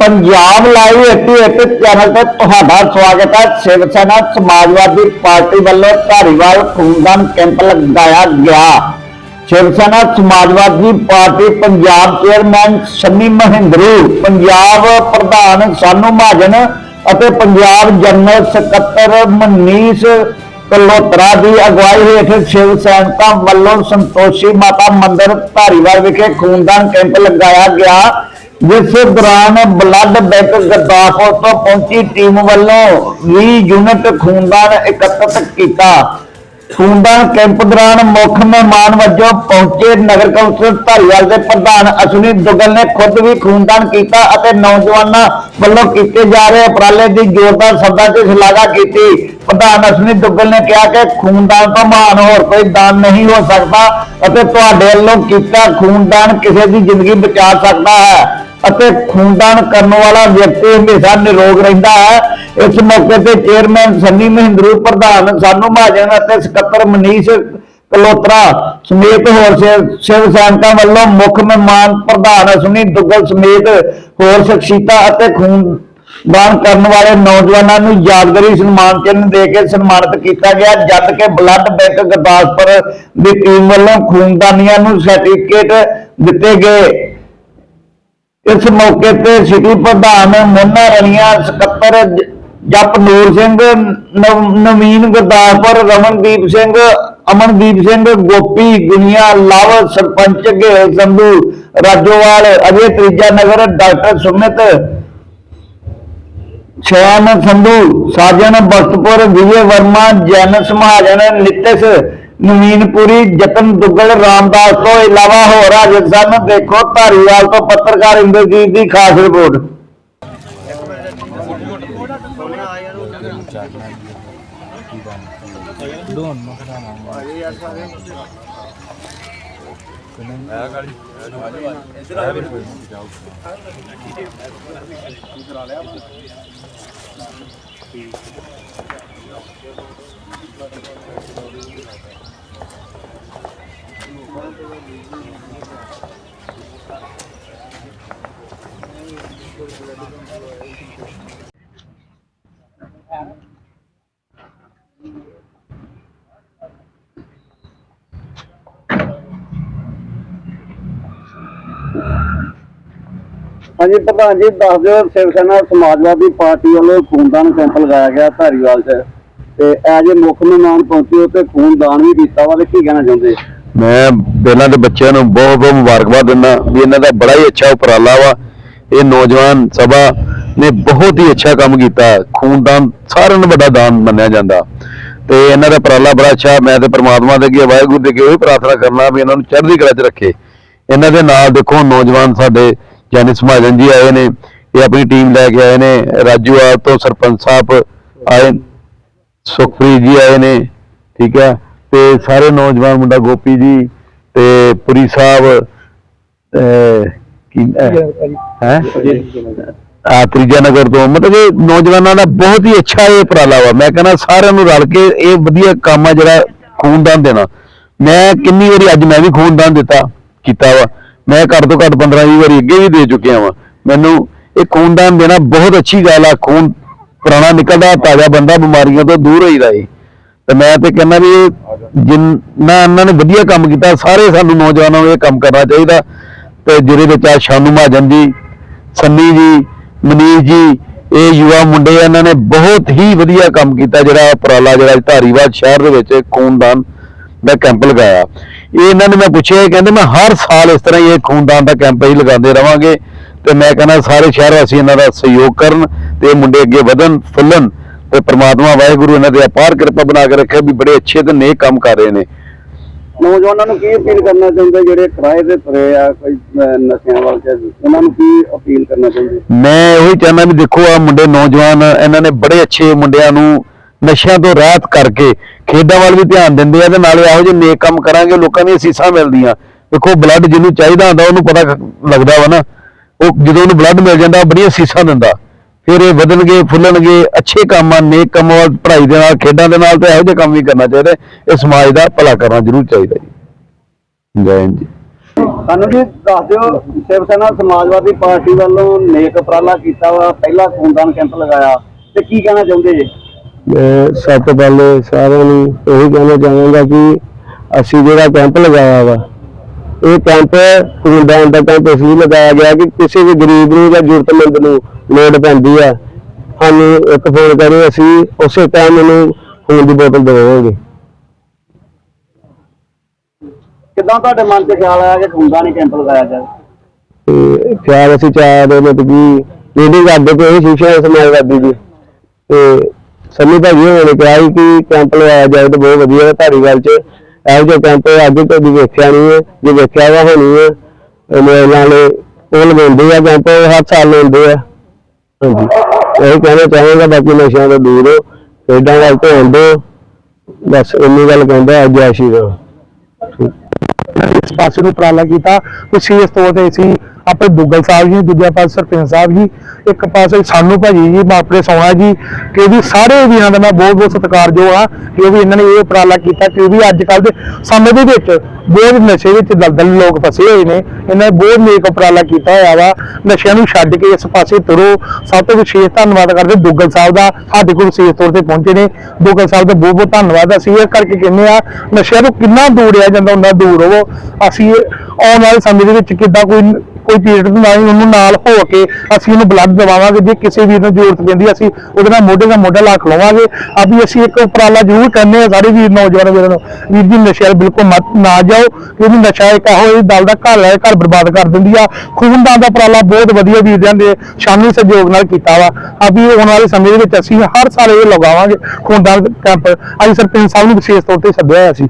Punjab live 88 channel ਤੇ ਤੁਹਾਡਾ ਸਵਾਗਤ ਹੈ। ਸ਼ਿਵ ਸੈਨਾ ਸਮਾਜਵਾਦੀ ਪਾਰਟੀ ਵੱਲੋਂ ਧਾਰੀਵਾਲ ਖੂਨਦਾਨ ਕੈਂਪ ਲਗਾਇਆ ਗਿਆ। ਸ਼ਿਵ ਸੈਨਾ ਸਮਾਜਵਾਦੀ ਪਾਰਟੀ ਪੰਜਾਬ ਚੇਅਰਮੈਨ ਸ਼ਮੀ ਮਹਿੰਦਰੂ, ਪੰਜਾਬ ਪ੍ਰਧਾਨ ਸਾਨੂੰ ਮਹਾਜਨ ਅਤੇ ਪੰਜਾਬ ਜਨਰਲ ਸਕੱਤਰ ਮਨੀਸ਼ ਕਲੋਤਰਾ ਦੀ ਅਗਵਾਈ ਹੇਠ ਸ਼ਿਵ ਸੈਨਿਕਾਂ ਵੱਲੋਂ ਸੰਤੋਸ਼ੀ ਮਾਤਾ ਮੰਦਿਰ ਧਾਰੀਵਾਲ ਵਿਖੇ ਖੂਨਦਾਨ ਕੈਂਪ ਲਗਾਇਆ ਗਿਆ। ਜਿਸ ਦੌਰਾਨ ਬਲੱਡ ਬੈਂਕ ਗੁਰਦਾਸਪੁਰ ਤੋਂ ਪਹੁੰਚੀ ਟੀਮ ਵੱਲੋਂ 20 ਯੂਨਿਟ ਖੂਨਦਾਨ ਇਕੱਤਰਿਤ ਕੀਤਾ। ਖੂਨਦਾਨ ਕੈਂਪ ਦੌਰਾਨ ਮੁੱਖ ਮਹਿਮਾਨ ਵਜੋਂ ਪਹੁੰਚੇ ਨਗਰ ਕੌਂਸਲ ਧਾਰੀਵਾਲ ਦੇ ਪ੍ਰਧਾਨ ਅਸ਼ਵਨੀ ਦੁੱਗਲ ਨੇ ਖੁਦ ਵੀ ਖੂਨਦਾਨ ਕੀਤਾ ਅਤੇ ਨੌਜਵਾਨਾਂ ਵੱਲੋਂ ਕੀਤੇ ਜਾ ਰਹੇ ਉਪਰਾਲੇ ਦੀ ਜ਼ੋਰਦਾਰ ਸ਼ਬਦਾਂ 'ਚ ਸ਼ਲਾਘਾ ਕੀਤੀ। ਪ੍ਰਧਾਨ ਅਸ਼ਵਨੀ ਦੁੱਗਲ ਨੇ ਕਿਹਾ ਕਿ ਖੂਨਦਾਨ ਤੋਂ ਮਹਾਨ ਹੋਰ ਕੋਈ ਦਾਨ ਨਹੀਂ ਹੋ ਸਕਦਾ ਅਤੇ ਤੁਹਾਡੇ ਵੱਲੋਂ ਕੀਤਾ ਖੂਨਦਾਨ ਕਿਸੇ ਦੀ ਜ਼ਿੰਦਗੀ ਬਚਾ ਸਕਦਾ ਹੈ। ਅਤੇ ਖੂਨਦਾਨ ਕਰਨ ਵਾਲਾ ਵਿਅਕਤੀ ਹਮੇਸ਼ਾ ਨਿਰੋਗ ਰਹਿੰਦਾ ਹੈ। ਇਸ ਮੌਕੇ ਤੇ ਚੇਅਰਮੈਨ ਸੰਨੀ ਮਹਿੰਦਰੂ, ਪ੍ਰਧਾਨ ਸਾਨੂ ਮਹਾਜਨ ਅਤੇ ਸਕੱਤਰ ਮਨੀਸ਼ ਕਲੋਤਰਾ ਸਮੇਤ ਹੋਰ ਸ਼ਿਵ- ਸੈਨਿਕਾਂ ਵੱਲੋਂ ਮੁੱਖ ਮਹਿਮਾਨ ਪ੍ਰਧਾਨ ਅਸ਼ਵਨੀ ਦੁੱਗਲ ਸਮੇਤ ਹੋਰ ਸ਼ਖਸੀਅਤਾਂ ਅਤੇ ਖੂਨ ਦਾਨ ਕਰਨ ਵਾਲੇ ਨੌਜਵਾਨਾਂ ਨੂੰ ਯਾਦਗਾਰੀ ਸਨਮਾਨ ਚਿੰਨ੍ਹ ਦੇ ਕੇ ਸਨਮਾਨਿਤ ਕੀਤਾ ਗਿਆ, ਜਦ ਕਿ ਬਲੱਡ ਬੈਂਕ ਗੁਰਦਾਸਪੁਰ ਦੀ ਟੀਮ ਵੱਲੋਂ ਖੂਨਦਾਨੀਆਂ ਨੂੰ ਸਰਟੀਫਿਕੇਟ ਦਿੱਤੇ ਗਏ। ਇਸ ਮੌਕੇ ਤੇ ਸਿਟੀ ਪ੍ਰਧਾਨ ਮੋਨਾ ਰਣੀਆਂ, ਸਕੱਤਰ ਜ- ਜਪਨੂਰ ਸਿੰਘ ਨਵੀਨ ਗੁਰਦਾਸਪੁਰ, ਰਮਨਦੀਪ ਸਿੰਘ, ਅਮਨਦੀਪ ਸਿੰਘ, ਗੋਪੀ ਗੁਨੀਆ ਲਵ, ਸਰਪੰਚ ਘੇਲ ਸੰਧੂ, ਰਾਜੋਵਾਲ, ਅਜੇ ਤ੍ਰਿਜਾ ਨਗਰ, ਡਾਕਟਰ ਸੁਮਿਤ, ਸ਼ੈਨ ਸੰਧੂ, ਸਾਜਨ ਬਖਤਪੁਰ ਵਿਜੇ ਵਰਮਾ, ਜੈਨ ਸਮਾਜਨ, ਨਿਤਿਸ ਨਵੀਨਪੁਰੀ ਜਤਨ ਦੁੱਗਲ, ਰਾਮਦਾਸ ਤੋਂ ਇਲਾਵਾ ਹੋਰ ਹਾਜ਼ਰ ਸਨ, ਦੇਖੋ ਧਾਰੀਵਾਲ ਤੋਂ ਪੱਤਰਕਾਰ ਇੰਦਰਜੀਤ ਦੀ ਖਾਸ ਰਿਪੋਰਟ। ਹਾਂਜੀ ਪ੍ਰਧਾਨ ਜੀ, ਦੱਸ ਦਿਓ, ਸ਼ਿਵ ਸੈਨਾ ਸਮਾਜਵਾਦੀ ਪਾਰਟੀ ਵੱਲੋਂ ਖੂਨਦਾਨ ਕੈਂਪ ਲਗਾਇਆ ਗਿਆ ਧਾਰੀਵਾਲ 'ਚ ਤੇ ਐਜ ਮੁੱਖ ਮਹਿਮਾਨ ਪਹੁੰਚੇ ਤੇ ਖੂਨਦਾਨ ਵੀ ਕੀਤਾ ਵਾ ਤੇ ਕੀ ਕਹਿਣਾ ਚਾਹੁੰਦੇ? ਮੈਂ ਪਹਿਲਾਂ ਦੇ ਬੱਚਿਆਂ ਨੂੰ ਬਹੁਤ ਬਹੁਤ ਮੁਬਾਰਕਬਾਦ ਦਿੰਦਾ ਵੀ ਇਹਨਾਂ ਦਾ ਬੜਾ ਹੀ ਅੱਛਾ ਉਪਰਾਲਾ ਵਾ। ਇਹ ਨੌਜਵਾਨ ਸਭਾ ਨੇ ਬਹੁਤ ਹੀ ਅੱਛਾ ਕੰਮ ਕੀਤਾ। ਖੂਨਦਾਨ ਸਾਰਿਆਂ ਨੂੰ ਵੱਡਾ ਦਾਨ ਮੰਨਿਆ ਜਾਂਦਾ। ਤੇ ਇਹਨਾਂ ਦਾ ਉਪਰਾਲਾ ਬੜਾ ਅੱਛਾ। ਮੈਂ ਤੇ ਪ੍ਰਮਾਤਮਾ ਦੇ ਅੱਗੇ ਵਾਹਿਗੁਰੂ ਦੇ ਅੱਗੇ ਉਹ ਪ੍ਰਾਰਥਨਾ ਕਰਨਾ ਵੀ ਇਹਨਾਂ ਨੂੰ ਚੜ੍ਹਦੀ ਕਲਾ 'ਚ ਰੱਖੇ। ਇਹਨਾਂ ਦੇ ਨਾਲ ਦੇਖੋ ਨੌਜਵਾਨ ਸਾਡੇ ਜਾਨੀ ਸਮਾਜਨ ਜੀ ਆਏ ਨੇ ਇਹ ਆਪਣੀ ਟੀਮ ਲੈ ਕੇ ਆਏ ਨੇ। ਰਾਜੂਆਲ ਤੋਂ ਸਰਪੰਚ ਸਾਹਿਬ ਆਏ ਸੁਖਪ੍ਰੀਤ ਜੀ ਆਏ ਨੇ ਠੀਕ ਹੈ। ਤੇ ਸਾਰੇ ਨੌਜਵਾਨ ਮੁੰਡਾ ਗੋਪੀ ਜੀ ਤੇ ਪੁਰੀ ਸਾਹਿਬ ਕੀ ਹੈ? ਤ੍ਰਿਜਾ ਨਗਰ ਤੋਂ। ਮਤਲਬ ਇਹ ਨੌਜਵਾਨਾਂ ਦਾ ਬਹੁਤ ਹੀ ਅੱਛਾ ਇਹ ਉਪਰਾਲਾ ਵਾ। ਮੈਂ ਕਹਿੰਦਾ ਸਾਰਿਆਂ ਨੂੰ ਰਲ ਕੇ ਇਹ ਵਧੀਆ ਕੰਮ ਆ ਜਿਹੜਾ ਖੂਨਦਾਨ ਦੇਣਾ। ਮੈਂ ਕਿੰਨੀ ਵਾਰੀ ਅੱਜ ਮੈਂ ਵੀ ਖੂਨਦਾਨ ਦਿੱਤਾ, ਕੀਤਾ ਵਾ। ਮੈਂ ਘੱਟ ਤੋਂ ਘੱਟ 15 20 ਵਾਰੀ ਅੱਗੇ ਵੀ ਦੇ ਚੁੱਕਿਆ ਵਾਂ। ਮੈਨੂੰ ਇਹ ਖੂਨਦਾਨ ਦੇਣਾ ਬਹੁਤ ਅੱਛੀ ਗੱਲ ਆ। ਖੂਨ ਪੁਰਾਣਾ ਨਿਕਲਦਾ, ਤਾਜ਼ਾ ਬੰਦਾ ਬਿਮਾਰੀਆਂ ਤੋਂ ਦੂਰ ਹੋਈਦਾ ਏ। ਤੇ ਮੈਂ ਤੇ ਕਹਿੰਦਾ ਵੀ ਇਹ ਜਿੰਨਾ ਇਹਨਾਂ ਨੇ ਵਧੀਆ ਕੰਮ ਕੀਤਾ, ਸਾਰੇ ਸਾਨੂੰ ਨੌਜਵਾਨਾਂ ਨੂੰ ਇਹ ਕੰਮ ਕਰਨਾ ਚਾਹੀਦਾ। ਤੇ ਜਿਹਦੇ ਵਿੱਚ ਆ ਸ਼ਾਨੂ ਮਹਾਜਨ ਜੀ, ਸੰਨੀ ਜੀ ਮਨੀਸ਼ ਜੀ, ਇਹ ਯੁਵਾ ਮੁੰਡੇ ਇਹਨਾਂ ਨੇ ਬਹੁਤ ਹੀ ਵਧੀਆ ਕੰਮ ਕੀਤਾ ਜਿਹੜਾ ਉਪਰਾਲਾ ਜਿਹੜਾ ਧਾਰੀਵਾਲ ਸ਼ਹਿਰ ਦੇ ਵਿੱਚ ਖੂਨਦਾਨ ਦਾ ਕੈਂਪ ਲਗਾਇਆ। ਇਹ ਇਹਨਾਂ ਨੇ ਮੈਂ ਪੁੱਛਿਆ, ਇਹ ਕਹਿੰਦੇ ਮੈਂ ਹਰ ਸਾਲ ਇਸ ਤਰ੍ਹਾਂ ਹੀ ਇਹ ਖੂਨਦਾਨ ਦਾ ਕੈਂਪ ਹੀ ਲਗਾਉਂਦੇ ਰਵਾਂਗੇ ਤੇ ਮੈਂ ਕਹਿੰਦਾ ਸਾਰੇ ਸ਼ਹਿਰ ਵਾਸੀ ਇਹਨਾਂ ਦਾ ਸਹਿਯੋਗ ਕਰਨ ਤੇ ਇਹ ਮੁੰਡੇ ਅੱਗੇ ਵਧਣ, ਫੁੱਲਣ ਤੇ ਪ੍ਰਮਾਤਮਾ ਵਾਹਿਗੁਰੂ ਇਹਨਾਂ ਦੇ ਅਪਾਰ ਕਿਰਪਾ ਬਣਾ ਕੇ ਰੱਖੇ ਵੀ ਬੜੇ ਅੱਛੇ ਤੇ ਨੇਕ ਕੰਮ ਕਰ ਰਹੇ ਨੇ। ਨੌਜਵਾਨਾਂ ਨੂੰ ਕੀ ਅਪੀਲ ਕਰਨਾ ਚਾਹੁੰਦੇ? ਜਿਹੜੇ ਕਿਰਾਏ ਤੇ ਤੁਰੇ ਆ, ਕੋਈ ਨਸ਼ਿਆਂ ਵੱਲ ਚ ਉਹਨਾਂ ਨੂੰ ਕੀ ਅਪੀਲ ਕਰਨਾ ਚਾਹੁੰਦੇ? ਮੈਂ ਉਹੀ ਚਾਹੁੰਦਾ ਵੀ ਦੇਖੋ ਆ ਮੁੰਡੇ ਨੌਜਵਾਨ, ਇਹਨਾਂ ਨੇ ਬੜੇ ਅੱਛੇ ਮੁੰਡਿਆਂ ਨੂੰ ਨਸ਼ਿਆਂ ਤੋਂ ਰਹਿਤ ਕਰਕੇ ਖੇਡਾਂ ਵੱਲ ਵੀ ਧਿਆਨ ਦਿੰਦੇ ਆ ਤੇ ਨਾਲੇ ਇਹੋ ਜਿਹੇ ਨੇਕ ਕੰਮ ਕਰਾਂਗੇ, ਲੋਕਾਂ ਦੀਆਂ ਸੀਸਾਂ ਮਿਲਦੀਆਂ। ਦੇਖੋ ਬਲੱਡ ਜਿਹਨੂੰ ਚਾਹੀਦਾ ਹੁੰਦਾ, ਉਹਨੂੰ ਪਤਾ ਲੱਗਦਾ ਵਾ ਨਾ। ਉਹ ਜਦੋਂ ਉਹਨੂੰ ਬਲੱਡ ਮਿਲ ਜਾਂਦਾ, ਉਹ ਬੜੀਆਂ ਸੀਸਾਂ ਦਿੰਦਾ। ਫਿਰ ਇਹ ਵਧਣਗੇ ਫੁੱਲਣਗੇ ਅੱਛੇ ਕੰਮ ਆ ਨੇਕ ਕੰਮ ਆ ਪੜ੍ਹਾਈ ਦੇ ਨਾਲ ਖੇਡਾਂ ਦੇ ਨਾਲ ਤੇ ਇਹੋ ਜਿਹੇ ਕੰਮ ਵੀ ਕਰਨਾ ਚਾਹੀਦਾ ਇਹ ਸਮਾਜ ਦਾ ਭਲਾ ਕਰਨਾ ਜ਼ਰੂਰ ਚਾਹੀਦਾ ਜੀ। ਜੈ ਹਿੰਦ ਜੀ। ਸਾਨੂੰ ਜੀ ਦੱਸ ਦਿਓ ਸ਼ਿਵ ਸੈਨਾ ਸਮਾਜਵਾਦੀ ਪਾਰਟੀ ਵੱਲੋਂ ਨੇਕ ਉਪਰਾਲਾ ਕੀਤਾ ਵਾ ਪਹਿਲਾ ਖੂਨਦਾਨ ਕੈਂਪ ਲਗਾਇਆ ਤੇ ਕੀ ਕਹਿਣਾ ਚਾਹੁੰਦੇ ਜੀ? ਮੈਂ ਸਭ ਤੋਂ ਪਹਿਲੇ ਸਾਰਿਆਂ ਨੂੰ ਇਹੀ ਕਹਿਣਾ ਚਾਹਾਂਗਾ ਕਿ ਅਸੀਂ ਜਿਹੜਾ ਕੈਂਪ ਲਗਾਇਆ ਵਾ ਇਹ ਕੈਂਪ ਖੂਨਦਾਨ ਦਾ ਕੈਂਪ ਲਈ ਲਗਾਇਆ ਗਿਆ ਕਿ ਕਿਸੇ ਵੀ ਗਰੀਬ ਨੂੰ ਜਾਂ ਜ਼ਰੂਰਤਮੰਦ ਨੂੰ ਲੋੜ ਪੈਂਦੀ ਆ। ਸਾਨੂੰ ਇੱਕ ਫੋਨ ਕਰੇ ਅਸੀਂ ਉਸੇ ਟਾਈਮ ਇਹਨੂੰ ਖੂਨ ਦੀ ਬੋਤਲ ਦੇਵਾਂਗੇ। ਕਿੱਦਾਂ ਤੁਹਾਡੇ ਮਨ 'ਚ ਖਿਆਲ ਆਇਆ ਕਿ ਖੂਨਦਾਨੀ ਕੈਂਪ ਲਗਾਇਆ ਜਾਵੇ ਤੇ ਖਿਆਲ ਅਸੀਂ ਚਾਹ ਦੇ ਮਤਲਬ ਕਿ ਮੀਟਿੰਗ ਕਰਦੇ ਪਏ ਸੀ ਸ਼ਿਵ ਸਮਾਜਵਾਦੀ ਦੀ। ਤੇ ਸੰਨੀ ਭਾਜੀ ਹੋਣਾ ਨੇ ਕਿਹਾ ਸੀ ਕਿ ਕੈਂਪ ਲਗਾਇਆ ਜਾਏ ਤਾਂ ਬਹੁਤ ਵਧੀਆ ਹੈ ਧਾਰੀਵਾਲ 'ਚ। ਇਹੋ ਜਿਹਾ ਕੈਂਪ ਅੱਗੇ ਕਦੀ ਵੇਖਿਆ ਨਹੀਂ ਹੈ ਜੇ ਵੇਖਿਆ ਵਾ ਹੋਣੀ ਹੈ। ਇਹਨਾਂ ਨਾਲੇ ਉਹ ਲਗਾਉਂਦੇ ਆ ਕੈਂਪ ਹਰ ਸਾਲ ਲਾਉਂਦੇ ਆ। ਹਾਂਜੀ। ਇਹ ਕਹਿਣਾ ਚਾਹਾਂਗਾ, ਬਾਕੀ ਨਸ਼ਿਆਂ ਤੋਂ ਦੂਰ ਹੋ ਖੇਡਾਂ ਵੱਲ ਧਿਆਨ ਦਿਓ। ਬਸ ਇੰਨੀ ਗੱਲ ਕਹਿੰਦਾ ਅੱਜ ਆਸ਼ੀ ਦਾ। ਇਸ ਪਾਸੇ ਨੂੰ ਉਪਰਾਲਾ ਕੀਤਾ ਵਿਸ਼ੇਸ਼ ਤੌਰ ਤੇ ਅਸੀਂ ਆਪਣੇ ਦੁੱਗਲ ਸਾਹਿਬ ਜੀ ਦੂਜੇ ਪਾਸੇ ਸਰਪੰਚ ਸਾਹਿਬ ਜੀ, ਇੱਕ ਪਾਸੇ ਸਾਨੂੰ ਭਾਜੀ ਜੀ ਮਾਪਰੇ ਸੋਹਣਾ ਜੀ, ਕਿ ਵੀ ਸਾਰੇ ਵੀਰਾਂ ਦਾ ਮੈਂ ਬਹੁਤ ਬਹੁਤ ਸਤਿਕਾਰਯੋਗ ਆ ਕਿ ਉਹ ਵੀ ਇਹਨਾਂ ਨੇ ਇਹ ਉਪਰਾਲਾ ਕੀਤਾ, ਕਿ ਵੀ ਅੱਜ ਕੱਲ ਦੇ ਸਮੇਂ ਦੇ ਵਿੱਚ ਬਹੁਤ ਨਸ਼ੇ ਵਿੱਚ ਦਲਦਲ ਲੋਕ ਫਸੇ ਹੋਏ ਨੇ, ਇਹਨਾਂ ਨੇ ਬਹੁਤ ਨੇਕ ਉਪਰਾਲਾ ਕੀਤਾ ਹੋਇਆ ਵਾ। ਨਸ਼ਿਆਂ ਨੂੰ ਛੱਡ ਕੇ ਇਸ ਪਾਸੇ ਤੁਰੋ। ਸਭ ਤੋਂ ਵਿਸ਼ੇਸ਼ ਧੰਨਵਾਦ ਕਰਦੇ ਦੁੱਗਲ ਸਾਹਿਬ ਦਾ, ਸਾਡੇ ਕੋਲ ਵਿਸ਼ੇਸ਼ ਤੌਰ ਤੇ ਪਹੁੰਚੇ ਨੇ। ਦੁੱਗਲ ਸਾਹਿਬ ਦਾ ਬਹੁਤ ਬਹੁਤ ਧੰਨਵਾਦ। ਅਸੀਂ ਇਹ ਕਰਕੇ ਕਹਿੰਦੇ ਆ ਨਸ਼ਿਆਂ ਨੂੰ ਕਿੰਨਾ ਦੂਰ ਰਿਹਾ ਜਾਂਦਾ ਉਹਨਾਂ ਦੂਰ ਹੋਵੋ। ਅਸੀਂ ਆਉਣ ਵਾਲੇ ਸਮੇਂ ਦੇ ਵਿੱਚ ਕਿੱਦਾਂ ਕੋਈ ਕੋਈ ਪੀੜਤ ਨਹੀਂ ਉਹਨੂੰ ਨਾਲ ਹੋ ਕੇ ਅਸੀਂ ਉਹਨੂੰ ਬਲੱਡ ਦਵਾਵਾਂਗੇ, ਜੇ ਕਿਸੇ ਵੀਰ ਨੂੰ ਜ਼ਰੂਰਤ ਪੈਂਦੀ ਅਸੀਂ ਉਹਦੇ ਨਾਲ ਮੋਢੇ ਨਾਲ ਮੋਢਾ ਲਾ ਖਲੋਵਾਂਗੇ ਅਭੀ ਅਸੀਂ ਇੱਕ ਉਪਰਾਲਾ ਜ਼ਰੂਰ ਕਰਨੇ ਆ ਸਾਰੇ ਵੀਰ, ਨੌਜਵਾਨ ਵੀਰਾਂ ਨੂੰ। ਵੀਰ ਜੀ, ਨਸ਼ੇ ਵੱਲ ਬਿਲਕੁਲ ਮਤ ਨਾ ਜਾਓ, ਕਿਉਂਕਿ ਨਸ਼ਾ ਇੱਕ ਇਹੋ ਦਲ ਦਾ ਘਰ ਹੈ, ਘਰ ਬਰਬਾਦ ਕਰ ਦਿੰਦੀ ਆ। ਖੂਨਦਾਨ ਦਾ ਉਪਰਾਲਾ ਬਹੁਤ ਵਧੀਆ ਵੀਰਾਂ ਦੇ ਸ਼ਾਨੀ ਸਹਿਯੋਗ ਨਾਲ ਕੀਤਾ ਵਾ। ਅਭੀ ਆਉਣ ਵਾਲੇ ਸਮੇਂ ਦੇ ਵਿੱਚ ਅਸੀਂ ਹਰ ਸਾਲ ਇਹ ਲਗਾਵਾਂਗੇ, ਖੂਨਦਾਨ ਕੈਂਪ। ਅਸੀਂ ਸਰਪੰਚ ਸਾਹਿਬ ਨੂੰ ਵਿਸ਼ੇਸ਼ ਤੌਰ ਤੇ ਸੱਦਿਆ ਹੋਇਆ ਸੀ।